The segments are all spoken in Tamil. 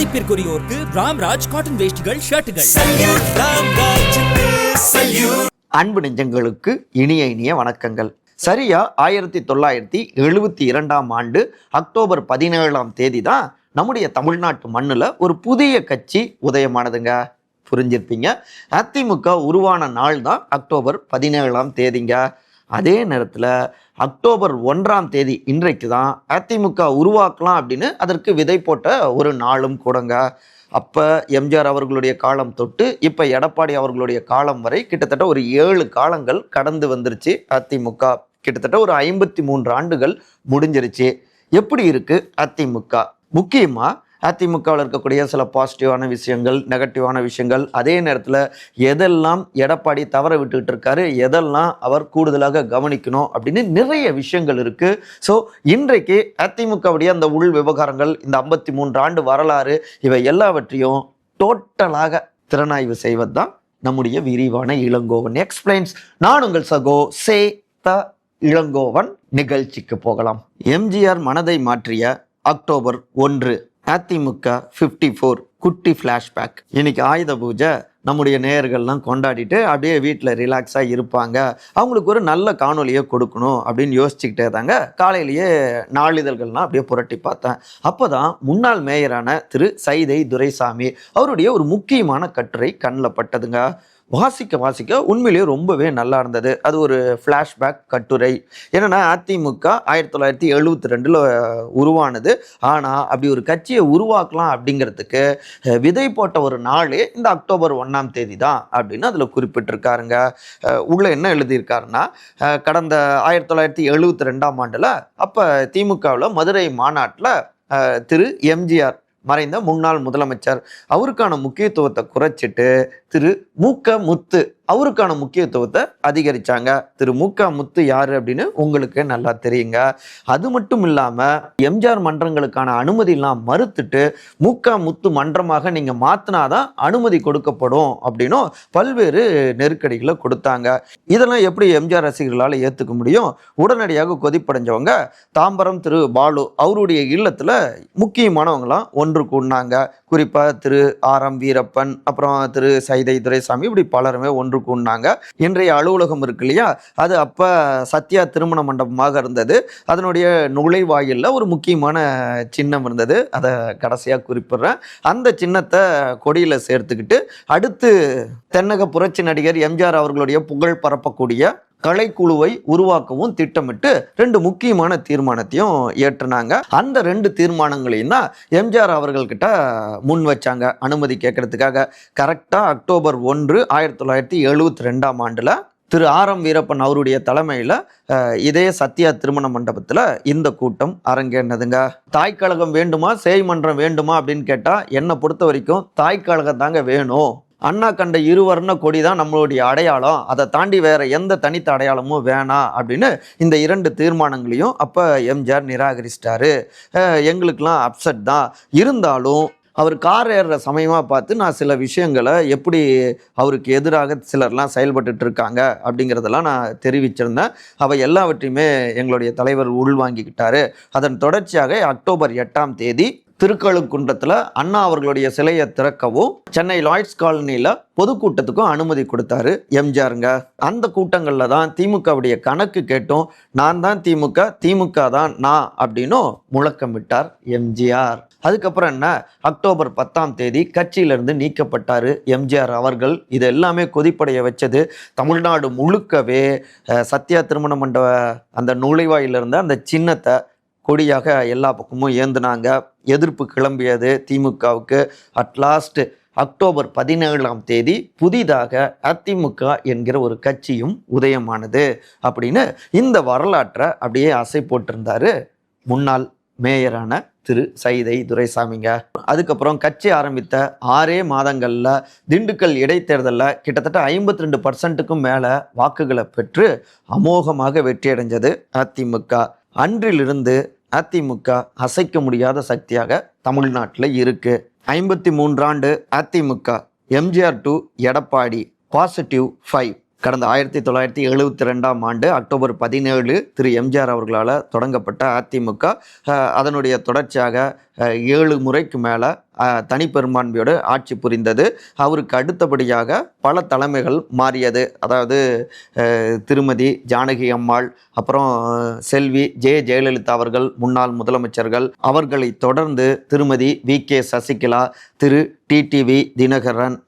மதிப்பிற்குரியோருக்கு ராம்ராஜ் காட்டன் வேஷ்டிகள் ஷர்ட்டுகள். அன்பு நெஞ்சங்களுக்கு இனிய இனிய வணக்கங்கள். சரியா ஆயிரத்தி தொள்ளாயிரத்தி எழுபத்தி இரண்டாம் ஆண்டு அக்டோபர் பதினேழாம் தேதி தான் நம்முடைய தமிழ்நாட்டு மண்ணில் ஒரு புதிய கட்சி உதயமானதுங்க. புரிஞ்சிருப்பீங்க? அதிமுக உருவான நாள் தான் அக்டோபர் பதினேழாம் தேதிங்க. அதே நேரத்தில் அக்டோபர் ஒன்றாம் தேதி இன்றைக்கு தான் அதிமுக உருவாக்கலாம் அப்படின்னு அதற்கு விதை போட்ட ஒரு நாளும் கூடங்க. அப்போ எம்ஜிஆர் அவர்களுடைய காலம் தொட்டு இப்போ எடப்பாடி அவர்களுடைய காலம் வரை கிட்டத்தட்ட ஒரு ஏழு காலங்கள் கடந்து வந்துருச்சு. அதிமுக கிட்டத்தட்ட ஒரு ஐம்பத்தி மூன்று ஆண்டுகள் முடிஞ்சிருச்சு. எப்படி இருக்குது அதிமுக? முக்கியமாக அதிமுகவில் இருக்கக்கூடிய சில பாசிட்டிவான விஷயங்கள் நெகட்டிவான விஷயங்கள் அதே நேரத்தில் எதெல்லாம் எடப்பாடி தவற விட்டுக்கிட்டு இருக்காரு எதெல்லாம் அவர் கூடுதலாக கவனிக்கணும் அப்படின்னு நிறைய விஷயங்கள் இருக்குது ஸோ இன்றைக்கு அதிமுகவுடைய அந்த உள் விவகாரங்கள் இந்த ஐம்பத்தி மூன்று ஆண்டு வரலாறு இவை எல்லாவற்றையும் டோட்டலாக திறனாய்வு செய்வது தான் நம்முடைய விரிவான இளங்கோவன் எக்ஸ்பிளைன்ஸ் நான் உங்கள் சகோ சே த இளங்கோவன். நிகழ்ச்சிக்கு போகலாம். எம்ஜிஆர் மனதை மாற்றிய அக்டோபர் ஒன்று. அதிமுக ஃபிஃப்டி ஃபோர் குட்டி ஃப்ளாஷ்பேக் இன்னைக்கு ஆயுத பூஜை நம்முடைய நேயர்கள்லாம் கொண்டாடிட்டு அப்படியே வீட்டில் ரிலாக்ஸாக இருப்பாங்க. அவங்களுக்கு ஒரு நல்ல காணொலியை கொடுக்கணும் அப்படின்னு யோசிச்சுக்கிட்டே தாங்க காலையிலேயே நாளிதழ்கள்லாம் அப்படியே புரட்டி பார்த்தேன். அப்போ தான் முன்னாள் மேயரான திரு சைதை துரைசாமி அவருடைய ஒரு முக்கியமான கட்டுரை கண்ணில் பட்டதுங்க. வாசிக்க வாசிக்க உண்மையிலேயே ரொம்பவே நல்லா இருந்தது. அது ஒரு ஃப்ளாஷ்பேக் கட்டுரை. என்னென்னா அதிமுக ஆயிரத்தி தொள்ளாயிரத்தி எழுபத்தி ரெண்டில் உருவானது. ஆனால் அப்படி ஒரு கட்சியை உருவாக்கலாம் அப்படிங்கிறதுக்கு விதை போட்ட ஒரு நாளே இந்த அக்டோபர் ஒன்றாம் தேதி தான் அப்படின்னு அதில் குறிப்பிட்டிருக்காருங்க. உள்ளே உள்ள என்ன எழுதியிருக்காருன்னா கடந்த ஆயிரத்தி தொள்ளாயிரத்தி எழுபத்தி ரெண்டாம் ஆண்டில் அப்போ திமுகவில் மதுரை மாநாட்டில் திரு எம்ஜிஆர் மறைந்த முன்னாள் முதலமைச்சர் அவருக்கான முக்கியத்துவத்தை குறைச்சிட்டு திரு மூக்க முத்து அவருக்கான முக்கியத்துவத்தை அதிகரிச்சாங்க. திரு மூக்க முத்து யாரு அப்படின்னு உங்களுக்கு நல்லா தெரியுங்க. அது மட்டும் இல்லாம எம்ஜிஆர் மன்றங்களுக்கான அனுமதியெல்லாம் மறுத்துட்டு மூக்க முத்து மன்றமாக நீங்க மாத்தினாதான் அனுமதி கொடுக்கப்படும் அப்படின்னும் பல்வேறு நெருக்கடிகளை கொடுத்தாங்க. இதெல்லாம் எப்படி எம்ஜிஆர் ரசிகர்களால் ஏற்றுக்க முடியும்? உடனடியாக கொதிப்படைஞ்சவங்க தாம்பரம் திரு பாலு அவருடைய இல்லத்தில் முக்கியமானவங்களாம் ஒன்று கூடினாங்க. குறிப்பாக திரு ஆர் எம் வீரப்பன் அப்புறம் திரு சைதை துரைசாமி இப்படி பலருமே ஒன்று இருக்கும்னாங்க இன்றைய அலுவலகம் இருக்கு இல்லையா? அது அப்போ சத்யா திருமண மண்டபமாக இருந்தது. அதனுடைய நுழைவாயிலில் ஒரு முக்கியமான சின்னம் இருந்தது. அதை கடைசியாக குறிப்பிடுறேன். அந்த சின்னத்தை கொடியில் சேர்த்துக்கிட்டு அடுத்து தென்னக புரட்சி நடிகர் எம்ஜிஆர் அவர்களுடைய புகழ் பரப்பக்கூடிய கலைக்குழுவை உருவாக்கவும் திட்டமிட்டு ரெண்டு முக்கியமான தீர்மானத்தையும் ஏற்றுனாங்க அந்த ரெண்டு தீர்மானங்களையும் தான் எம்ஜிஆர் அவர்கள்கிட்ட முன் வச்சாங்க அனுமதி கேட்கறதுக்காக. கரெக்டாக அக்டோபர் ஒன்று ஆயிரத்தி தொள்ளாயிரத்தி எழுபத்தி ரெண்டாம் ஆண்டில் திரு ஆர் எம் வீரப்பன் அவருடைய தலைமையில் இதே சத்யா திருமண மண்டபத்தில் இந்த கூட்டம் அரங்கேறினதுங்க. தாய்க்கழகம் வேண்டுமா செய்மன்றம் வேண்டுமா அப்படின்னு கேட்டால் என்னை பொறுத்த வரைக்கும் தாய்க்கழகம் தாங்க வேணும். அண்ணா கண்ட இருவர்ண கொடி தான் நம்மளுடைய அடையாளம். அதை தாண்டி வேற எந்த தனித்த அடையாளமும் வேணாம் அப்படின்னு இந்த இரண்டு தீர்மானங்களையும் அப்போ எம்ஜிஆர் நிராகரிச்சிட்டாரு. அஹ் எங்களுக்கெல்லாம் அப்செட் தான். இருந்தாலும் அவர் கார் ஏறுற சமயமாக பார்த்து நான் சில விஷயங்களை எப்படி அவருக்கு எதிராக சிலர்லாம் செயல்பட்டு இருக்காங்க அப்படிங்கிறதெல்லாம் நான் தெரிவிச்சிருந்தேன். அவை எல்லாவற்றையுமே எங்களுடைய தலைவர் உள்வாங்கிக்கிட்டாரு. அதன் தொடர்ச்சியாக அக்டோபர் எட்டாம் தேதி திருக்கழுக்குன்றத்தில் அண்ணா அவர்களுடைய சிலையை திறக்கவும் சென்னை லாய்ட்ஸ் காலனியில் பொதுக்கூட்டத்துக்கும் அனுமதி கொடுத்தாரு எம்ஜிஆருங்க. அந்த கூட்டங்களில் தான் திமுகவுடைய கணக்கு கேட்டும். நான் தான் திமுக திமுக தான் நான் அப்படின்னும் முழக்கமிட்டார் எம்ஜிஆர். அதுக்கப்புறம் என்ன? அக்டோபர் பத்தாம் தேதி கட்சியிலிருந்து நீக்கப்பட்டார் எம்ஜிஆர் அவர்கள். இது எல்லாமே கொதிப்படைய வச்சது தமிழ்நாடு முழுக்கவே சத்யா திருமண மண்டப அந்த நுழைவாயிலிருந்து அந்த சின்னத்தை கொடியாக எல்லா பக்கமும் ஏந்துனாங்க. எதிர்ப்பு கிளம்பியது திமுகவுக்கு. அட்லாஸ்ட் அக்டோபர் பதினேழாம் தேதி புதிதாக அதிமுக என்கிற ஒரு கட்சியும் உதயமானது அப்படின்னு இந்த வரலாற்றை அப்படியே அசை போட்டிருந்தாரு முன்னாள் மேயரான திரு சைதை துரைசாமிங்க. அதுக்கப்புறம் கட்சி ஆரம்பித்த ஆறே மாதங்களில் திண்டுக்கல் இடைத்தேர்தலில் கிட்டத்தட்ட ஐம்பத்தி ரெண்டு பர்சன்ட்டுக்கும் மேலே வாக்குகளை பெற்று அமோகமாக வெற்றியடைஞ்சது அதிமுக. அன்றிலிருந்து அதிமுக அசைக்க முடியாத சக்தியாக தமிழ்நாட்டில் இருக்கு. ஐம்பத்தி மூன்றாண்டு AIADMK MGR to Edappadi positive five கடந்த ஆயிரத்தி தொள்ளாயிரத்தி எழுபத்தி ரெண்டாம் ஆண்டு அக்டோபர் பதினேழு திரு எம்ஜிஆர் அவர்களால் தொடங்கப்பட்ட அதிமுக அதனுடைய தொடர்ச்சியாக ஏழு முறைக்கு மேலே தனிப்பெரும்பான்மையோடு ஆட்சி புரிந்தது. அவருக்கு அடுத்தபடியாக பல தலைமைகள் மாறியது. அதாவது திருமதி ஜானகி அம்மாள் அப்புறம் செல்வி ஜே. ஜெயலலிதா அவர்கள் முன்னாள் முதலமைச்சர்கள். அவர்களை தொடர்ந்து திருமதி வி. கே. சசிகலா திரு. டிடிவி தினகரன்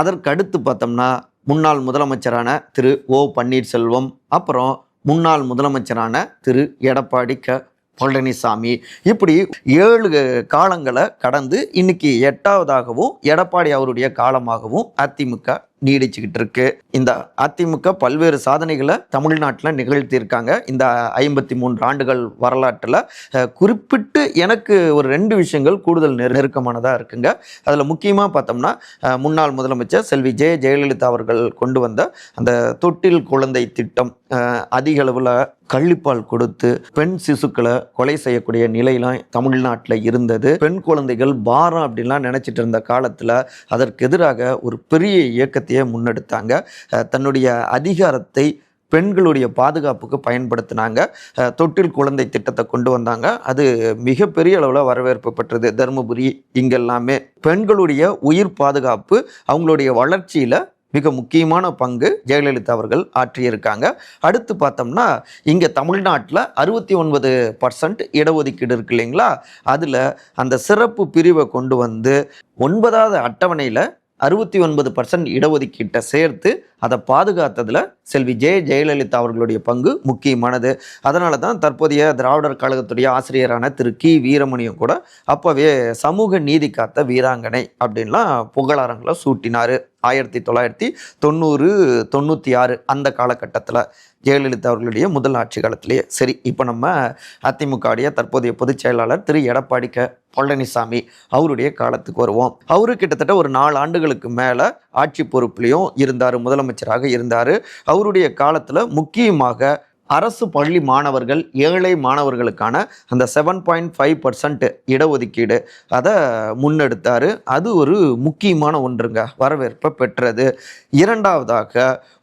அதற்கு அடுத்து பார்த்தோம்னா முன்னாள் முதலமைச்சரான திரு ஓ பன்னீர்செல்வம் அப்புறம் முன்னாள் முதலமைச்சரான திரு எடப்பாடி க பழனிசாமி. இப்படி ஏழு காலங்களை கடந்து இன்னைக்கு எட்டாவதாகவும் எடப்பாடி அவருடைய காலமாகவும் அதிமுக நீடிச்சுக்கிட்டு இருக்கு இந்த அதிமுக பல்வேறு சாதனைகளை தமிழ்நாட்டில் நிகழ்த்தியிருக்காங்க. இந்த ஐம்பத்தி மூன்று ஆண்டுகள் வரலாற்றில் குறிப்பிட்டு எனக்கு ஒரு ரெண்டு விஷயங்கள் கூடுதல் நெரு நெருக்கமானதாக இருக்குங்க. அதில் முக்கியமாக பார்த்தோம்னா முன்னாள் முதலமைச்சர் செல்வி ஜெய ஜெயலலிதா அவர்கள் கொண்டு வந்த அந்த தொட்டில் குழந்தை திட்டம் அதிக அளவில் கள்ளிப்பால் கொடுத்து பெண் சிசுக்களை கொலை செய்யக்கூடிய நிலையெல்லாம் தமிழ்நாட்டில் இருந்தது. பெண் குழந்தைகள் பாரம் அப்படின்லாம் நினச்சிட்டு இருந்த காலத்தில் அதற்கு எதிராக ஒரு பெரிய இயக்கத்தையே முன்னெடுத்தாங்க. தன்னுடைய அதிகாரத்தை பெண்களுடைய பாதுகாப்புக்கு பயன்படுத்தினாங்க. தொட்டில் குழந்தை திட்டத்தை கொண்டு வந்தாங்க. அது மிகப்பெரிய அளவில் வரவேற்பு பெற்றது. தருமபுரி இங்கெல்லாமே பெண்களுடைய உயிர் பாதுகாப்பு அவங்களுடைய வளர்ச்சியில் மிக முக்கியமான பங்கு ஜெயலலிதா அவர்கள் ஆற்றியிருக்காங்க. அடுத்து பார்த்தோம்னா இங்கே தமிழ்நாட்டில் அறுபத்தி ஒன்பது பர்சன்ட் இடஒதுக்கீடு இருக்கு இல்லைங்களா? அதில் அந்த சிறப்பு பிரிவை கொண்டு வந்து ஒன்பதாவது அட்டவணையில் அறுபத்தி ஒன்பது பர்சன்ட் இடஒதுக்கீட்டை சேர்த்து அதை பாதுகாத்ததில் செல்வி ஜெ ஜெயலலிதா அவர்களுடைய பங்கு முக்கியமானது. அதனால தான் தற்போதைய திராவிடர் கழகத்துடைய ஆசிரியரான திரு கி வீரமணியும் கூட அப்போவே சமூக நீதி காத்த வீராங்கனை அப்படின்லாம் புகழாரங்களை சூட்டினார். ஆயிரத்தி தொள்ளாயிரத்தி தொண்ணூறு தொண்ணூற்றி ஆறு அந்த காலகட்டத்தில் ஜெயலலிதா அவர்களுடைய முதல் ஆட்சி காலத்திலேயே. சரி இப்போ நம்ம அதிமுகவுடைய தற்போதைய பொதுச் செயலாளர் திரு எடப்பாடி க பழனிசாமி அவருடைய காலத்துக்கு வருவோம். அவரு கிட்டத்தட்ட ஒரு நாலு ஆண்டுகளுக்கு மேலே ஆட்சி பொறுப்புலையும் இருந்தார். முதலமைச்சராக இருந்தார். அவருடைய காலத்தில் முக்கியமாக அரசு பள்ளி மாணவர்கள் ஏழை மாணவர்களுக்கான அந்த செவன் பாயிண்ட் ஃபைவ் பர்சன்ட் இடஒதுக்கீடு அதை முன்னெடுத்தார். அது ஒரு முக்கியமான ஒன்றுங்க. வரவேற்பை பெற்றது. இரண்டாவதாக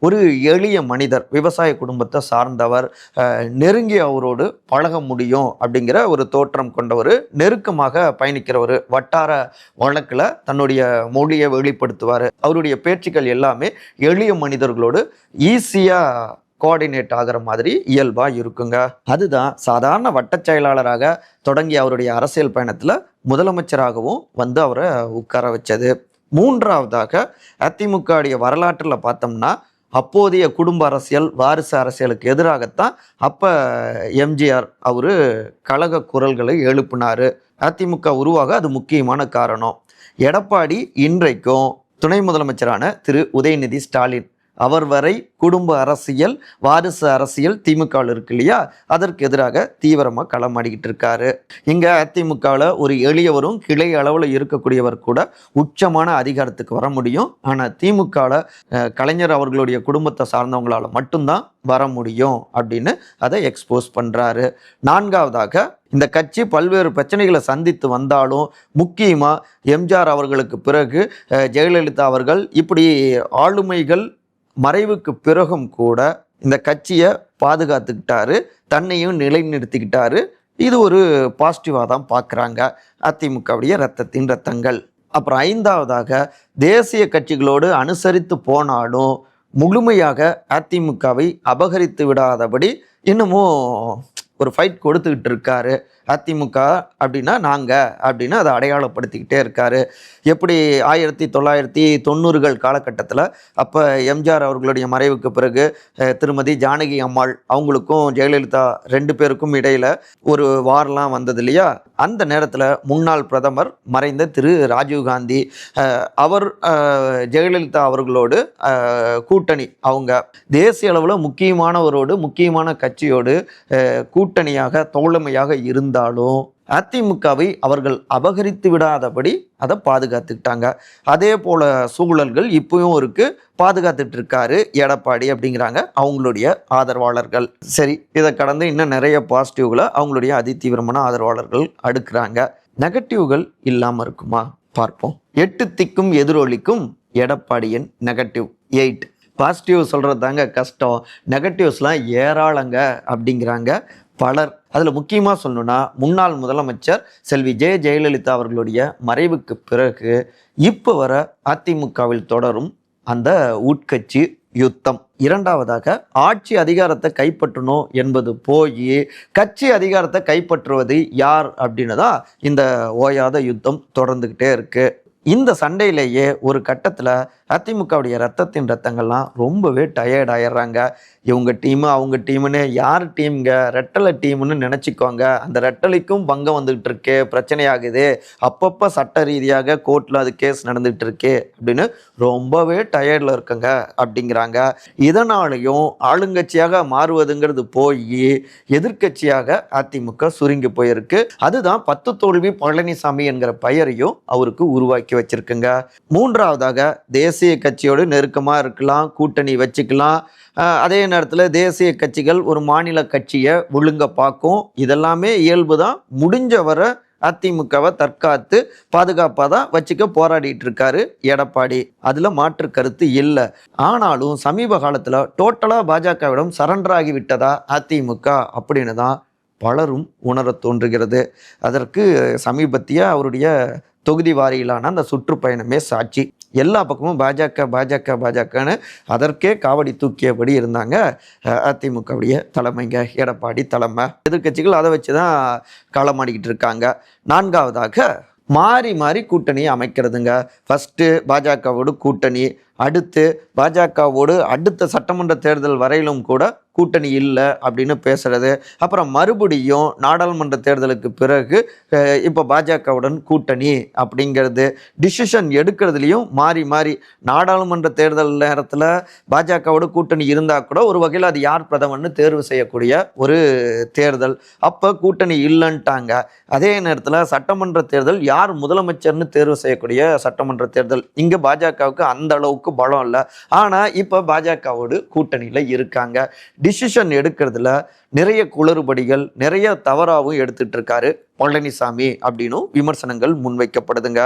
ஒரு எளிய மனிதர் விவசாய குடும்பத்தை சார்ந்தவர் நெருங்கி அவரோடு பழக முடியும் அப்படிங்கிற ஒரு தோற்றம் கொண்டவர் நெருக்கமாக பயணிக்கிறவர் வட்டார வழக்கில் தன்னுடைய மொழியை வெளிப்படுத்துவார். அவருடைய பேச்சுக்கள் எல்லாமே எளிய மனிதர்களோடு ஈஸியாக கோஆர்டினேட் ஆகிற மாதிரி இயல்பாக இருக்குங்க. அதுதான் சாதாரண வட்டச் செயலாளராக தொடங்கிய அவருடைய அரசியல் பயணத்தில் முதலமைச்சராகவும் வந்து அவரை உட்கார வச்சது. மூன்றாவதாக அதிமுகவுடைய வரலாற்றில் பார்த்தோம்னா அப்போதைய குடும்ப அரசியல் வாரிசு அரசியலுக்கு எதிராகத்தான் அப்போ எம்ஜிஆர் அவர் கழக குரல்களை எழுப்பினார். அதிமுக உருவாக அது முக்கியமான காரணம். எடப்பாடி இன்றைக்கும் துணை முதலமைச்சரான திரு உதயநிதி ஸ்டாலின். அவர் வரை குடும்ப அரசியல் வாரிசு அரசியல் திமுகவில் இருக்கு இல்லையா? அதற்கு எதிராக தீவிரமாக களமாடிக்கிட்டு இருக்காரு. இங்கே அதிமுகவில் ஒரு எளியவரும் கிளை அளவில் இருக்கக்கூடியவர் கூட உச்சமான அதிகாரத்துக்கு வர முடியும். ஆனால் திமுகவில் கலைஞர் அவர்களுடைய குடும்பத்தை சார்ந்தவங்களால் மட்டும்தான் வர முடியும் அப்படின்னு அதை எக்ஸ்போஸ் பண்ணுறாரு நான்காவதாக இந்த கட்சி பல்வேறு பிரச்சனைகளை சந்தித்து வந்தாலும் முக்கியமாக எம்ஜிஆர் அவர்களுக்கு பிறகு ஜெயலலிதா அவர்கள் இப்படி ஆளுமைகள் மறைவுக்கு பிறகும் கூட இந்த கட்சியை பாதுகாத்துக்கிட்டாரு தன்னையும் நிலைநிறுத்திக்கிட்டாரு. இது ஒரு பாசிட்டிவாக தான் பார்க்குறாங்க அதிமுகவுடைய ரத்தத்தின் ரத்தங்கள். அப்புறம் ஐந்தாவதாக தேசிய கட்சிகளோடு அனுசரித்து போனாலும் முழுமையாக அதிமுகவை அபகரித்து விடாதபடி இன்னமும் ஒரு ஃபைட் கொடுத்துக்கிட்டு இருக்காரு. அதிமுக அப்படின்னா நாங்கள் அப்படின்னு அதை அடையாளப்படுத்திக்கிட்டே இருக்காரு. எப்படி ஆயிரத்தி தொள்ளாயிரத்தி தொண்ணூறுகள் காலகட்டத்தில் அப்போ எம்ஜிஆர் அவர்களுடைய மறைவுக்கு பிறகு திருமதி ஜானகி அம்மாள் அவங்களுக்கும் ஜெயலலிதா ரெண்டு பேருக்கும் இடையில் ஒரு வார்லாம் வந்தது இல்லையா? அந்த நேரத்தில் முன்னாள் பிரதமர் மறைந்த திரு ராஜீவ்காந்தி அவர் ஜெயலலிதா அவர்களோடு கூட்டணி அவங்க தேசிய அளவில் முக்கியமானவரோடு முக்கியமான கட்சியோடு கூட்டணியாக தோழமையாக இருந்தாலும் அதிமுகவை அவர்கள் அபகரித்து விடாதபடி அதை பாதுகாத்துக்கிட்டாங்க. அதே போல சூழல்கள் இப்பவும் இருக்கு. பாதுகாத்துட்டு இருக்காரு எடப்பாடி அப்படிங்கிறாங்க அவங்களுடைய ஆதரவாளர்கள். சரி இதை கடந்து இன்னும் நிறைய பாசிட்டிவ்களை அவங்களுடைய அதிதீவிரமான ஆதரவாளர்கள் அடுக்குறாங்க. நெகட்டிவ்கள் இல்லாமல் இருக்குமா? பார்ப்போம். எட்டு திக்கும் எதிரொலிக்கும் எடப்பாடியின் நெகட்டிவ் எயிட். பாசிட்டிவ் சொல்கிறது தாங்க கஷ்டம். நெகட்டிவ்ஸ்லாம் ஏராளங்க அப்படிங்கிறாங்க பலர். அதில் முக்கியமாக சொல்லணுன்னா முன்னாள் முதலமைச்சர் செல்வி ஜெய ஜெயலலிதா அவர்களுடைய மறைவுக்கு பிறகு இப்போ வர அதிமுகவில் தொடரும் அந்த உட்கட்சி யுத்தம். இரண்டாவதாக ஆட்சி அதிகாரத்தை கைப்பற்றணும் என்பது போய் கட்சி அதிகாரத்தை கைப்பற்றுவது யார் அப்படின்னு தான் இந்த ஓயாத யுத்தம் தொடர்ந்துக்கிட்டே இருக்குது இந்த சண்டையிலேயே ஒரு கட்டத்தில் அதிமுகவுடைய ரத்தத்தின் ரத்தங்கள்லாம் ரொம்பவே டயர்ட் ஆயிடுறாங்க. இவங்க டீமு அவங்க டீமுன்னு யார் டீம்ங்க ரெட்டலை டீம்னு நினச்சிக்கோங்க. அந்த ரெட்டலைக்கும் பங்கம் வந்துகிட்டு இருக்கு. பிரச்சனையாகுது. அப்பப்போ சட்ட ரீதியாக கோர்ட்டில் அது கேஸ் நடந்துகிட்டு இருக்கு. அப்படின்னு ரொம்பவே டயர்டில் இருக்குங்க அப்படிங்கிறாங்க. இதனாலையும் ஆளுங்கட்சியாக மாறுவதுங்கிறது போய் எதிர்க்கட்சியாக அதிமுக சுருங்கி போயிருக்கு. அதுதான் பத்து தோல்வி பழனிசாமி என்கிற பெயரையும் அவருக்கு உருவாக்கி வச்சிருக்குங்க. மூன்றாவதாக தேசிய கட்சியோடு நெருக்கமாக இருக்கலாம் கூட்டணி வச்சுக்கலாம். அதே நேரத்தில் தேசிய கட்சிகள் ஒரு மாநில கட்சியை ஒழுங்க பார்க்கும். இதெல்லாமே இயல்பு தான் முடிஞ்ச வரை அதிமுகவை தற்காத்து பாதுகாப்பாக தான் வச்சுக்க போராடிட்டு இருக்காரு எடப்பாடி. அதில் மாற்று கருத்து இல்லை. ஆனாலும் சமீப காலத்தில் டோட்டலாக பாஜகவிடம் சரண்டர் ஆகிவிட்டதா அதிமுக அப்படின்னு தான் பலரும் உணரத் தோன்றுகிறது. அதற்கு சமீபத்திய அவருடைய தொகுதி வாரியிலான அந்த சுற்றுப்பயணமே சாட்சி. எல்லா பக்கமும் பாஜக பாஜக பாஜகன்னு அதற்கே காவடி தூக்கியபடி இருந்தாங்க. அதிமுகவுடைய தலைமைங்க எடப்பாடி தலைமை. எதிர்க்கட்சிகள் அதை வச்சு தான் களமாடிக்கிட்டு இருக்காங்க. நான்காவதாக மாறி மாறி கூட்டணியை அமைக்கிறதுங்க. ஃபஸ்ட்டு பாஜகவோடு கூட்டணி அடுத்து பாஜகவோடு அடுத்த சட்டமன்ற தேர்தல் வரையிலும் கூட கூட்டணி இல்லை அப்படின்னு பேசுகிறது அப்புறம் மறுபடியும் நாடாளுமன்ற தேர்தலுக்கு பிறகு இப்போ பாஜகவுடன் கூட்டணி அப்படிங்கிறது டிசிஷன் எடுக்கிறதுலையும் மாறி மாறி நாடாளுமன்ற தேர்தல் நேரத்தில் பாஜகவோட கூட்டணி இருந்தால் கூட ஒரு வகையில் அது யார் பிரதமர்னு தேர்வு செய்யக்கூடிய ஒரு தேர்தல். அப்போ கூட்டணி இல்லைன்ட்டாங்க. அதே நேரத்தில் சட்டமன்ற தேர்தல் யார் முதலமைச்சர்னு தேர்வு செய்யக்கூடிய சட்டமன்ற தேர்தல் இங்கே பாஜகவுக்கு அந்த அளவுக்கு பலம் இல்லை. ஆனால் இப்போ பாஜகவோடு கூட்டணியில் இருக்காங்க. டிசிஷன் எடுக்கிறதுல நிறைய குளறுபடிகள் நிறைய தவறாகவும் எடுத்துட்டு இருக்காரு. பழனிசாமி அப்படின்னும் விமர்சனங்கள் முன்வைக்கப்படுதுங்க.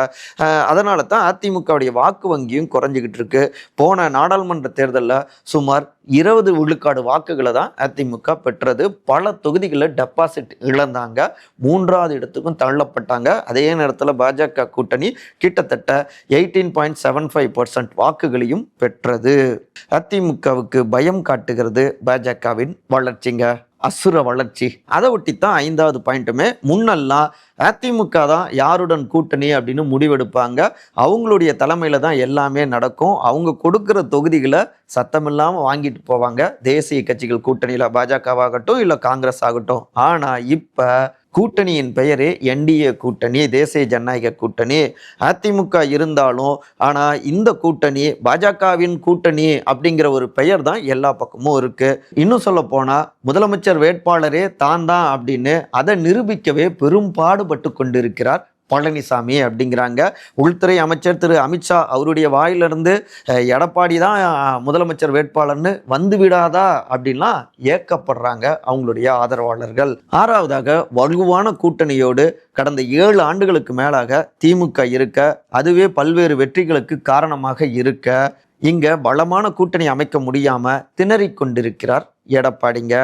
அதனால தான் அதிமுகவுடைய வாக்கு வங்கியும் குறைஞ்சிக்கிட்டு இருக்கு. போன நாடாளுமன்ற தேர்தலில் சுமார் இருபது விழுக்காடு வாக்குகளை தான் அதிமுக பெற்றது. பல தொகுதிகளில் டெபாசிட் இழந்தாங்க. மூன்றாவது இடத்துக்கும் தள்ளப்பட்டாங்க. அதே நேரத்தில் பாஜக கூட்டணி கிட்டத்தட்ட eighteen point seven five percent வாக்குகளையும் பெற்றது. அதிமுகவுக்கு பயம் காட்டுகிறது பாஜகவின் வளர்ச்சிங்க. அசுர வளர்ச்சி. அதை ஒட்டி தான் ஐந்தாவது பாயிண்ட்டுமே முன்னெல்லாம் அதிமுக தான் யாருடன் கூட்டணி அப்படின்னு முடிவெடுப்பாங்க. அவங்களுடைய தலைமையில் தான் எல்லாமே நடக்கும். அவங்க கொடுக்குற தொகுதிகளை சத்தமில்லாமல் வாங்கிட்டு போவாங்க. தேசிய கட்சிகள் கூட்டணியில் பாஜகவாகட்டும் இல்லை காங்கிரஸ் ஆகட்டும். ஆனால் இப்போ கூட்டணியின் பெயரே என்டிஏ கூட்டணி தேசிய ஜனநாயக கூட்டணி. அதிமுக இருந்தாலும் ஆனால் இந்த கூட்டணி பாஜகவின் கூட்டணி அப்படிங்கிற ஒரு பெயர் தான் எல்லா பக்கமும் இருக்கு. இன்னும் சொல்ல போனால் முதலமைச்சர் வேட்பாளரே தான் தான் அப்படின்னு அதை நிரூபிக்கவே பெரும் பாடுபட்டு கொண்டிருக்கிறார் பழனிசாமி அப்படிங்கிறாங்க. உள்துறை அமைச்சர் திரு அமித்ஷா அவருடைய வாயிலிருந்து எடப்பாடி தான் முதலமைச்சர் வேட்பாளர்னு வந்து விடாதா? அப்படின்லாம் ஏக்கப்படுறாங்க அவங்களுடைய ஆதரவாளர்கள். ஆறாவதாக வலுவான கூட்டணியோடு கடந்த ஏழு ஆண்டுகளுக்கு மேலாக திமுக இருக்க அதுவே பல்வேறு வெற்றிகளுக்கு காரணமாக இருக்க இங்க பலமான கூட்டணி அமைக்க முடியாம திணறிக் கொண்டிருக்கிறார் எடப்பாடிங்க.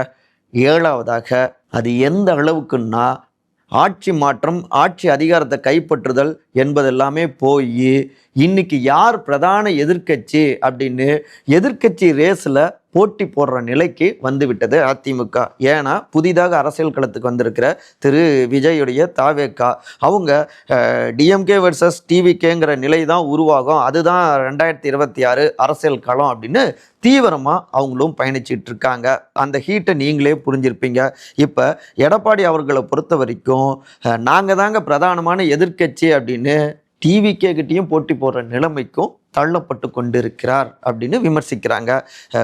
ஏழாவதாக அது எந்த அளவுக்குன்னா ஆட்சி மாற்றம் ஆட்சி அதிகாரத்தை கைப்பற்றுதல் என்பதெல்லாமே போய் இன்னைக்கு யார் பிரதான எதிர்க்கட்சி அப்படின்னு எதிர்க்கட்சி ரேஸில் போட்டி போடுற நிலைக்கு வந்துவிட்டது அதிமுக. ஏன்னா புதிதாக அரசியல் களத்துக்கு வந்திருக்கிற திரு. விஜயுடைய தாவேக்கா அவங்க டிஎம்கே வர்சஸ் டிவிகேங்கிற நிலை தான் உருவாகும். அதுதான் ரெண்டாயிரத்தி இருபத்தி ஆறு அரசியல் களம் அப்படின்னு தீவிரமாக அவங்களும் பயணிச்சிட்டு இருக்காங்க அந்த ஹீட்டை நீங்களே புரிஞ்சிருப்பீங்க. இப்போ எடப்பாடி அவர்களை பொறுத்த வரைக்கும் நாங்கள் தாங்க பிரதானமான எதிர்க்கட்சி அப்படின்னு டிவிகே கிட்டேயும் போட்டி போடுற நிலைமைக்கும் தள்ளப்பட்டு கொண்டிருக்கிறார் அப்படின்னு விமர்சிக்கிறாங்க.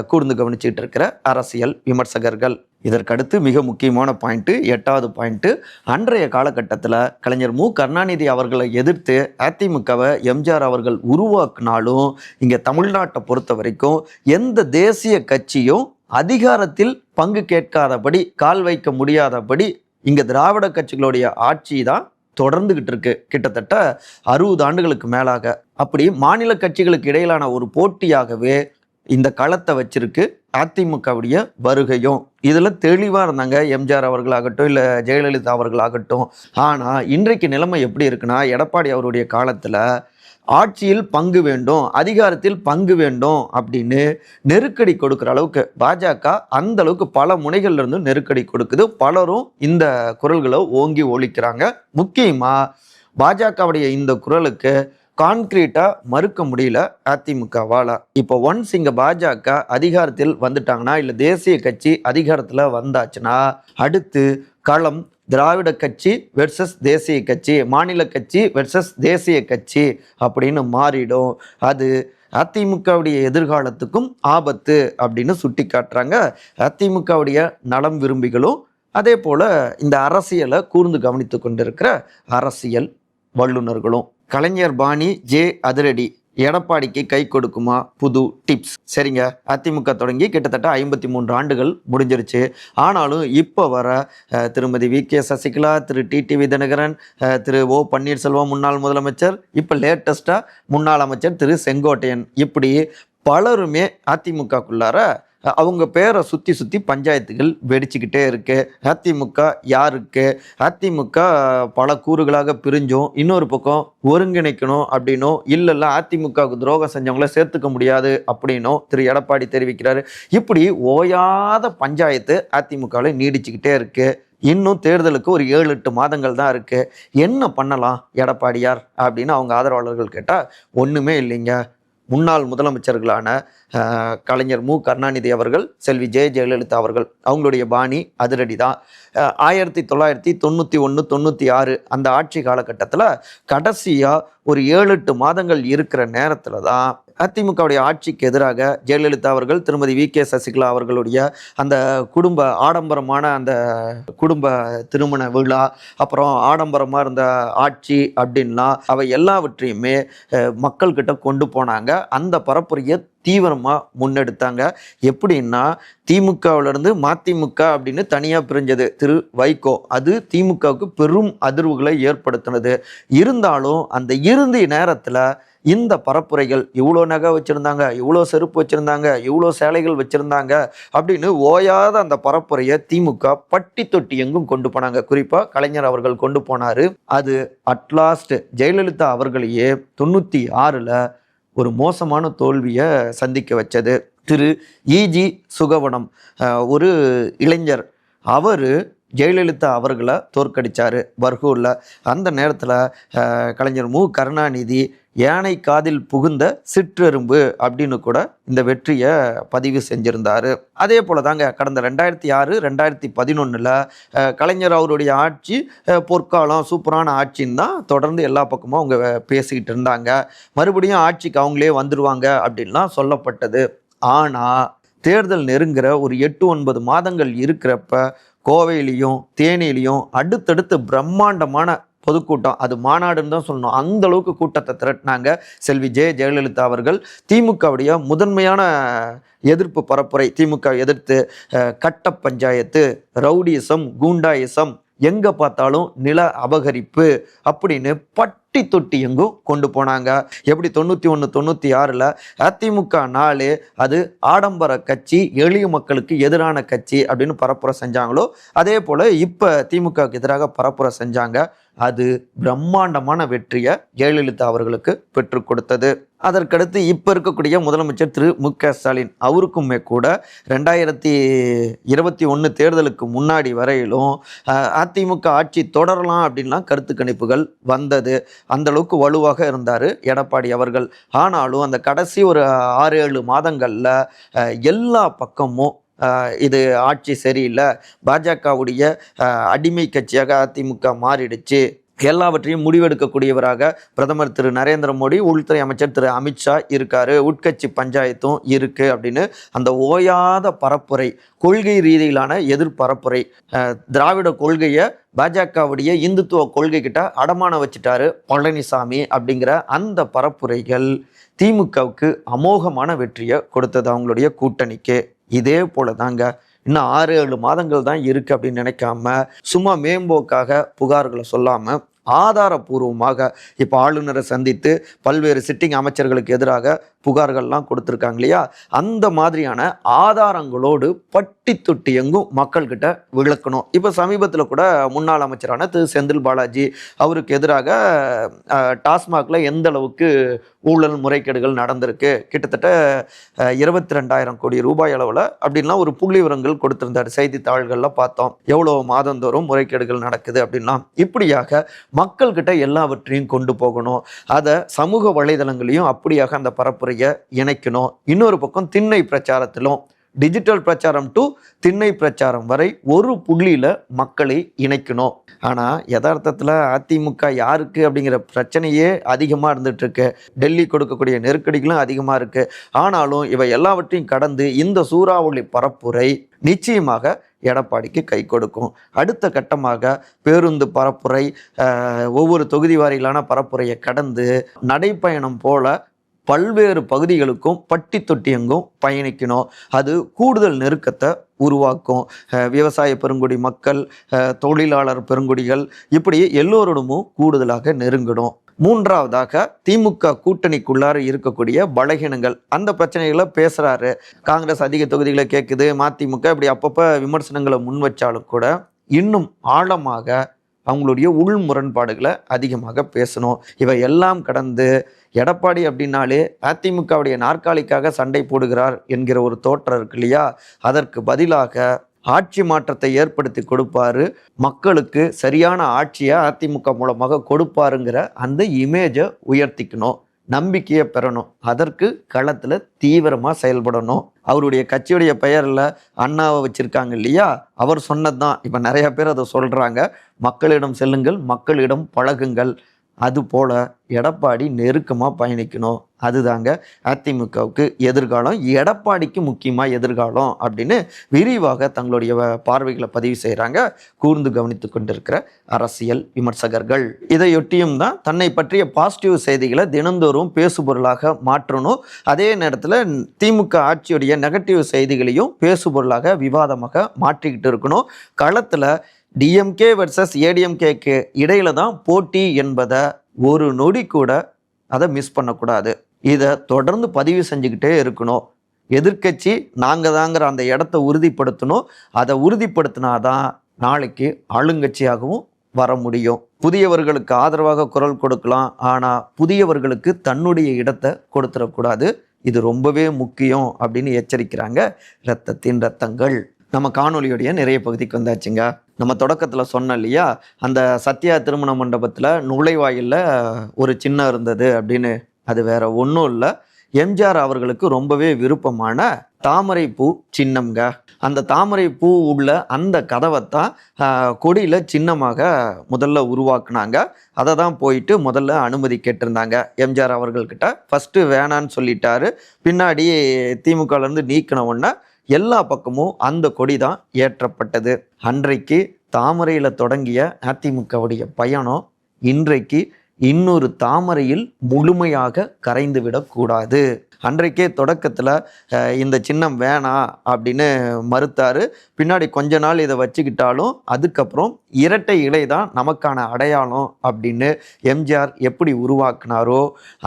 கூர்ந்து கவனிச்சுட்டு இருக்கிற அரசியல் விமர்சகர்கள். இதற்கடுத்து மிக முக்கியமான பாயிண்ட்டு எட்டாவது பாயிண்ட்டு அன்றைய காலகட்டத்தில் கலைஞர் மு. கருணாநிதி அவர்களை எதிர்த்து அதிமுகவை எம்ஜிஆர் அவர்கள் உருவாக்குனாலும் இங்கே தமிழ்நாட்டை பொறுத்த வரைக்கும் எந்த தேசிய கட்சியும் அதிகாரத்தில் பங்கு கேட்காதபடி கால் வைக்க முடியாதபடி இங்கே திராவிட கட்சிகளுடைய ஆட்சி தான் தொடர்ந்துகிட்டு இருக்கு கிட்டத்தட்ட அறுபது ஆண்டுகளுக்கு மேலாக. அப்படி மாநில கட்சிகளுக்கு இடையிலான ஒரு போட்டியாகவே இந்த களத்தை வச்சிருக்கு அதிமுகவுடைய வருகையும். இதில் தெளிவாக இருந்தாங்க எம்ஜிஆர் அவர்களாகட்டும் இல்லை ஜெயலலிதா அவர்களாகட்டும். ஆனால் இன்றைக்கு நிலைமை எப்படி இருக்குன்னா எடப்பாடி அவருடைய காலத்தில் ஆட்சியில் பங்கு வேண்டும் அதிகாரத்தில் பங்கு வேண்டும் அப்படின்னு நெருக்கடி கொடுக்குற அளவுக்கு பாஜக அந்த அளவுக்கு பல முனைகள்ல இருந்து நெருக்கடி கொடுக்குது. பலரும் இந்த குரல்களை ஓங்கி ஒழிக்கிறாங்க. முக்கியமா பாஜகவுடைய இந்த குரலுக்கு கான்கிரீட்டா மறுக்க முடியல அதிமுகவால. இப்போ ஒன்ஸ் இங்க பாஜக அதிகாரத்தில் வந்துட்டாங்கன்னா இல்ல தேசிய கட்சி அதிகாரத்துல வந்தாச்சுன்னா அடுத்து களம் திராவிட கட்சி வெர்சஸ் தேசிய கட்சி மாநில கட்சி வெர்சஸ் தேசிய கட்சி அப்படின்னு மாறிடும். அது அதிமுகவுடைய எதிர்காலத்துக்கும் ஆபத்து அப்படின்னு சுட்டி காட்டுறாங்க அதிமுகவுடைய நலம் விரும்பிகளும் அதே போல் இந்த அரசியலை கூர்ந்து கவனித்து கொண்டிருக்கிற அரசியல் வல்லுநர்களும். கலைஞர் பாணி ஜே அதிரடி. எடப்பாடிக்கு கை கொடுக்குமா? புது டிப்ஸ். சரிங்க. அதிமுக தொடங்கி கிட்டத்தட்ட ஐம்பத்தி மூன்று ஆண்டுகள் முடிஞ்சிருச்சு. ஆனாலும் இப்போ வர திருமதி வி. கே. சசிகலா திரு. டிடிவி தினகரன் திரு. ஓ. பன்னீர்செல்வம் முன்னாள் முதலமைச்சர் இப்போ லேட்டஸ்ட்டாக முன்னாள் அமைச்சர் திரு. செங்கோட்டையன். இப்படி பலருமே அதிமுகக்குள்ளார அவங்க பேரை சுற்றி சுற்றி பஞ்சாயத்துகள் வெடிச்சுக்கிட்டே இருக்கு. அதிமுக யாருக்கு? அதிமுக பல கூறுகளாக பிரிஞ்சும். இன்னொரு பக்கம் ஒருங்கிணைக்கணும் அப்படின்னும் இல்லைல்ல அதிமுகவுக்கு துரோகம் செஞ்சவங்கள சேர்த்துக்க முடியாது அப்படின்னும் திரு. எடப்பாடி தெரிவிக்கிறாரு. இப்படி ஓயாத பஞ்சாயத்து அதிமுகவில் நீடிச்சுக்கிட்டே இருக்கு. இன்னும் தேர்தலுக்கு ஒரு ஏழு எட்டு மாதங்கள் தான் இருக்குது என்ன பண்ணலாம் எடப்பாடியார் அப்படின்னு அவங்க ஆதரவாளர்கள் கேட்டால் ஒன்றுமே இல்லைங்க. முன்னாள் முதலமைச்சர்களான கலைஞர் மு. கருணாநிதி அவர்கள் செல்வி ஜெய ஜெயலலிதா அவர்கள் அவங்களுடைய பாணி அதிரடி தான் ஆயிரத்தி தொள்ளாயிரத்தி தொண்ணூற்றி ஒன்று தொண்ணூற்றி ஆறு அந்த ஆட்சி காலகட்டத்தில் கடைசியாக ஒரு ஏழு எட்டு மாதங்கள் இருக்கிற நேரத்தில் தான் அதிமுகவுடைய ஆட்சிக்கு எதிராக ஜெயலலிதா அவர்கள் திருமதி வி. கே. சசிகலா அவர்களுடைய அந்த குடும்ப ஆடம்பரமான அந்த குடும்ப திருமண விழா அப்புறம் ஆடம்பரமாக இருந்த ஆட்சி அப்படின்லாம் அவை எல்லாவற்றையுமே மக்கள்கிட்ட கொண்டு போனாங்க. அந்த பரப்புரையை தீவிரமாக முன்னெடுத்தாங்க. எப்படின்னா திமுகவிலிருந்து மதிமுக அப்படின்னு தனியாக பிரிஞ்சது. திரு. வைகோ அது திமுகவுக்கு பெரும் அதிர்வுகளை ஏற்படுத்தினது. இருந்தாலும் அந்த இறுதி நேரத்தில் இந்த பரப்புரைகள் இவ்வளோ நகை வச்சுருந்தாங்க இவ்வளோ செருப்பு வச்சுருந்தாங்க இவ்வளோ சேலைகள் வச்சுருந்தாங்க அப்படின்னு ஓயாத அந்த பரப்புரையை திமுக பட்டி தொட்டி எங்கும் கொண்டு போனாங்க. குறிப்பாக கலைஞர் அவர்கள் கொண்டு போனார். அது அட்லாஸ்ட் ஜெயலலிதா அவர்களையே தொண்ணூற்றி ஆறில் ஒரு மோசமான தோல்வியை சந்திக்க வச்சது. திரு இஜி சுகவனம் ஒரு இளைஞர். அவர் ஜெயலலிதா அவர்களை தோற்கடிச்சார் பர்கூரில் அந்த நேரத்தில் கலைஞர் மு. கருணாநிதி யானை காதில் புகுந்த சிற்றெரும்பு அப்படின்னு கூட இந்த வெற்றியை பதிவு செஞ்சிருந்தாரு. அதே போல தாங்க கடந்த ரெண்டாயிரத்தி ஆறு ரெண்டாயிரத்தி பதினொன்றில் கலைஞர் அவருடைய ஆட்சி பொற்காலம் சூப்பரான ஆட்சின்னு தான் தொடர்ந்து எல்லா பக்கமும் அவங்க பேசிக்கிட்டு இருந்தாங்க. மறுபடியும் ஆட்சிக்கு அவங்களே வந்துடுவாங்க அப்படின்லாம் சொல்லப்பட்டது. ஆனால் தேர்தல் நெருங்குற ஒரு எட்டு ஒன்பது மாதங்கள் இருக்கிறப்ப கோவையிலையும் தேனியிலையும் அடுத்தடுத்து பிரம்மாண்டமான பொதுக்கூட்டம் அது மாநாடுன்னு தான் சொல்லணும். அந்த அளவுக்கு கூட்டத்தை திரட்டினாங்க செல்வி ஜெய ஜெயலலிதா அவர்கள். திமுகவுடைய முதன்மையான எதிர்ப்பு பரப்புரை திமுக எதிர்த்து கட்ட பஞ்சாயத்து ரவுடிசம் கூண்டாயிசம் எங்கே பார்த்தாலும் நில அபகரிப்பு அப்படின்னு பட் தொட்டி தொட்டி எங்கும் கொண்டு போனாங்க. எப்படி தொண்ணூற்றி ஒன்று தொண்ணூற்றி ஆறில் அதிமுக நாலு அது ஆடம்பர கட்சி எளிய மக்களுக்கு எதிரான கட்சி அப்படின்னு பரப்புரை செஞ்சாங்களோ அதே போல் இப்போ திமுகவுக்கு எதிராக பரப்புரை செஞ்சாங்க. அது பிரம்மாண்டமான வெற்றியை ஜெயலலிதா அவர்களுக்கு பெற்றுக் கொடுத்தது. அதற்கடுத்து இப்போ இருக்கக்கூடிய முதலமைச்சர் திரு. மு. க. ஸ்டாலின் அவருக்குமே கூட ரெண்டாயிரத்தி இருபத்தி ஒன்று தேர்தலுக்கு முன்னாடி வரையிலும் அதிமுக ஆட்சி தொடரலாம் அப்படின்லாம் கருத்து கணிப்புகள் வந்தது. அந்தளவுக்கு வலுவாக இருந்தார் எடப்பாடி அவர்கள். ஆனாலும் அந்த கடைசி ஒரு ஆறு ஏழு மாதங்களில் எல்லா பக்கமும் இது ஆட்சி சரியில்லை. பாஜகவுடைய அடிமை கட்சியாக அதிமுக மாறிடுச்சு. எல்லாவற்றையும் முடிவெடுக்கக்கூடியவராக பிரதமர் திரு நரேந்திர மோடி உள்துறை அமைச்சர் திரு அமித்ஷா இருக்கார். உட்கட்சி பஞ்சாயத்தும் இருக்குது அப்படின்னு அந்த ஓயாத பரப்புரை கொள்கை ரீதியிலான எதிர்பரப்புரை திராவிட கொள்கையை பாஜகவுடைய இந்துத்துவ கொள்கை கிட்ட அடமான வச்சுட்டாரு பழனிசாமி அப்படிங்கிற அந்த பரப்புரைகள் திமுகவுக்கு அமோகமான வெற்றியை கொடுத்தது அவங்களுடைய கூட்டணிக்கு. இதே போல தாங்க இன்னும் ஆறு ஏழு மாதங்கள் தான் இருக்குது அப்படின்னு நினைக்காம சும்மா மேம்போக்காக புகார்களை சொல்லாமல் ஆதாரபூர்வமாக இப்போ ஆளுநரை சந்தித்து பல்வேறு சிட்டிங் அமைச்சர்களுக்கு எதிராக புகார்கள்லாம் கொடுத்துருக்காங்க இல்லையா? அந்த மாதிரியான ஆதாரங்களோடு பட்டி தொட்டி எங்கும் மக்கள்கிட்ட விளக்கணும். இப்போ சமீபத்தில் கூட முன்னாள் அமைச்சரான திரு செந்தில் பாலாஜி அவருக்கு எதிராக டாஸ்மாகில் எந்த அளவுக்கு ஊழல் முறைகேடுகள் நடந்திருக்கு? கிட்டத்தட்ட இருபத்தி ரெண்டாயிரம் கோடி ரூபாய் அளவில் அப்படின்லாம் ஒரு புள்ளி விவரங்கள் கொடுத்திருந்தார். செய்தித்தாள்களில் பார்த்தோம். எவ்வளோ மாதந்தோறும் முறைகேடுகள் நடக்குது அப்படின்லாம். இப்படியாக மக்கள்கிட்ட எல்லாவற்றையும் கொண்டு போகணும். அதை சமூக வலைதளங்களையும் அப்படியாக அந்த பரப்புரை பரப்புரையை இணைக்கணும். இன்னொரு பக்கம் திண்ணை பிரச்சாரத்திலும் டிஜிட்டல் பிரச்சாரம் டு திண்ணை பிரச்சாரம் வரை ஒரு புள்ளியில் மக்களை இணைக்கணும். ஆனால் யதார்த்தத்தில் அதிமுக யாருக்கு அப்படிங்கிற பிரச்சனையே அதிகமாக இருந்துகிட்ருக்கு டெல்லி கொடுக்கக்கூடிய நெருக்கடிகளும் அதிகமாக இருக்குது ஆனாலும் இவை எல்லாவற்றையும் கடந்து இந்த சூறாவளி பரப்புரை நிச்சயமாக எடப்பாடிக்கு கை கொடுக்கும். அடுத்த கட்டமாக பேருந்து பரப்புரை ஒவ்வொரு தொகுதி வாரியிலான பரப்புரையை கடந்து நடைப்பயணம் போல பல்வேறு பகுதிகளுக்கும் பட்டி தொட்டி எங்கும் பயணிக்கணும். அது கூடுதல் நெருக்கத்தை உருவாக்கும். விவசாய பெருங்குடி மக்கள் தொழிலாளர் பெருங்குடிகள் இப்படி எல்லோரோடமும் கூடுதலாக நெருங்கணும். மூன்றாவதாக திமுக கூட்டணிக்குள்ளார இருக்கக்கூடிய பலகீனங்கள். அந்த பிரச்சனைகளை பேசுறாரு. காங்கிரஸ் அதிக தொகுதிகளை கேட்குது மதிமுக இப்படி அப்பப்போ விமர்சனங்களை முன் வச்சாலும் கூட இன்னும் ஆழமாக அவங்களுடைய உள் முரண்பாடுகளை அதிகமாக பேசணும். இவை எல்லாம் கடந்து எடப்பாடி அப்படின்னாலே அதிமுகவுடைய நாற்காலிக்காக சண்டை போடுகிறார் என்கிற ஒரு தோற்றம் இருக்கு இல்லையா? அதற்கு பதிலாக ஆட்சி மாற்றத்தை ஏற்படுத்தி கொடுப்பாரு. மக்களுக்கு சரியான ஆட்சியை அதிமுக மூலமாக கொடுப்பாருங்கிற அந்த இமேஜை உயர்த்திக்கணும். நம்பிக்கையை பெறணும். அதற்கு களத்தில் தீவிரமாக செயல்படணும். அவருடைய கட்சியுடைய பெயரில் அண்ணாவை வச்சுருக்காங்க இல்லையா? அவர் சொன்னது தான் இப்போ நிறைய பேர் அதை சொல்கிறாங்க மக்களிடம் செல்லுங்கள் மக்களிடம் பழகுங்கள். அதுபோல எடப்பாடி நெருக்கமாக பயணிக்கணும். அதுதாங்க அதிமுகவுக்கு எதிர்காலம். எடப்பாடிக்கு முக்கியமாக எதிர்காலம் அப்படின்னு விரிவாக தங்களுடைய பார்வைகளை பதிவு செய்கிறாங்க கூர்ந்து கவனித்து கொண்டிருக்கிற அரசியல் விமர்சகர்கள். இதையொட்டியும் தான் தன்னை பற்றிய பாசிட்டிவ் செய்திகளை தினந்தோறும் பேசுபொருளாக மாற்றணும். அதே நேரத்தில் திமுக ஆட்சியுடைய நெகட்டிவ் செய்திகளையும் பேசுபொருளாக விவாதமாக மாற்றிக்கிட்டு இருக்கணும். களத்தில் டிஎம்கே வர்சஸ் ஏடிஎம்கேக்கு இடையில தான் போட்டி என்பதை ஒரு நொடி கூட அதை மிஸ் பண்ணக்கூடாது. இதை தொடர்ந்து பதிவு செஞ்சுக்கிட்டே இருக்கணும். எதிர்க்கட்சி நாங்கள் தாங்கிற அந்த இடத்த உறுதிப்படுத்தணும். அதை உறுதிப்படுத்தினாதான் நாளைக்கு ஆளுங்கட்சியாகவும் வர முடியும். புதியவர்களுக்கு ஆதரவாக குரல் கொடுக்கலாம். ஆனால் புதியவர்களுக்கு தன்னுடைய இடத்தை கொடுத்துடக்கூடாது. இது ரொம்பவே முக்கியம் அப்படின்னு எச்சரிக்கிறாங்க ரத்தத்தின் ரத்தங்கள். நம்ம காணொலியுடைய நிறைய பகுதிக்கு வந்தாச்சுங்க. நம்ம தொடக்கத்தில் சொன்னோம் இல்லையா? அந்த சத்யா திருமண மண்டபத்தில் நுழைவாயிலில் ஒரு சின்னம் இருந்தது அப்படின்னு. அது வேற ஒன்றும் இல்லை. எம்ஜிஆர் அவர்களுக்கு ரொம்பவே விருப்பமான தாமரை பூ சின்னம்ங்க. அந்த தாமரை பூ உள்ள அந்த கதவைத்தான் கொடியில் சின்னமாக முதல்ல உருவாக்குனாங்க. அதை தான் போயிட்டு முதல்ல அனுமதி கேட்டிருந்தாங்க எம்ஜிஆர் அவர்கள்கிட்ட. ஃபஸ்ட்டு வேணான்னு சொல்லிட்டாரு. பின்னாடி திமுகலேருந்து நீக்கின உடனே எல்லா பக்கமும் அந்த கொடி தான் ஏற்றப்பட்டது. அன்றைக்கு தாமரையில் தொடங்கிய அதிமுகவுடைய பயணம் இன்றைக்கு இன்னொரு தாமரையில் முழுமையாக கரைந்து விடக்கூடாது அன்றைக்கே தொடக்கத்தில் இந்த சின்னம் வேணாம் அப்படின்னு மறுத்தாரு. பின்னாடி கொஞ்ச நாள் இதை வச்சுக்கிட்டாலும் அதுக்கப்புறம் இரட்டை இலை தான் நமக்கான அடையாளம் அப்படின்னு எம்ஜிஆர் எப்படி உருவாக்குனாரோ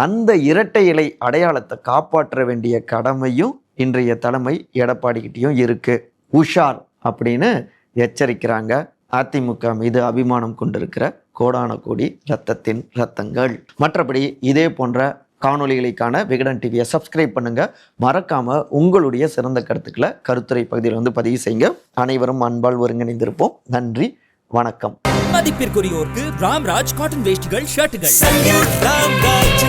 அந்த இரட்டை இலை அடையாளத்தை காப்பாற்ற வேண்டிய கடமையும் இன்றைய தலைமை எடப்பாடிக்கிட்டேயும் இருக்கு. உஷார் அப்படின்னு எச்சரிக்கிறாங்க. அதிமுக மீது அபிமானம் கொண்டிருக்கிற கோடான கோடி ரத்தத்தின் ரத்தங்கள். மற்றபடி இதே போன்ற காணொளிகளுக்கான விகடன் டிவியை சப்ஸ்கிரைப் பண்ணுங்க. மறக்காம உங்களுடைய சிறந்த கருத்துக்களை கருத்துரை பகுதியில் வந்து பதிவு செய்யுங்க. அனைவரும் அன்பால் ஒருங்கிணைந்திருப்போம். நன்றி வணக்கம். மதிப்பிற்குரியோருக்கு ராம்ராஜ் காட்டன் வேஷ்டிகள் ஷர்ட்டுகள் ராம்ராஜ்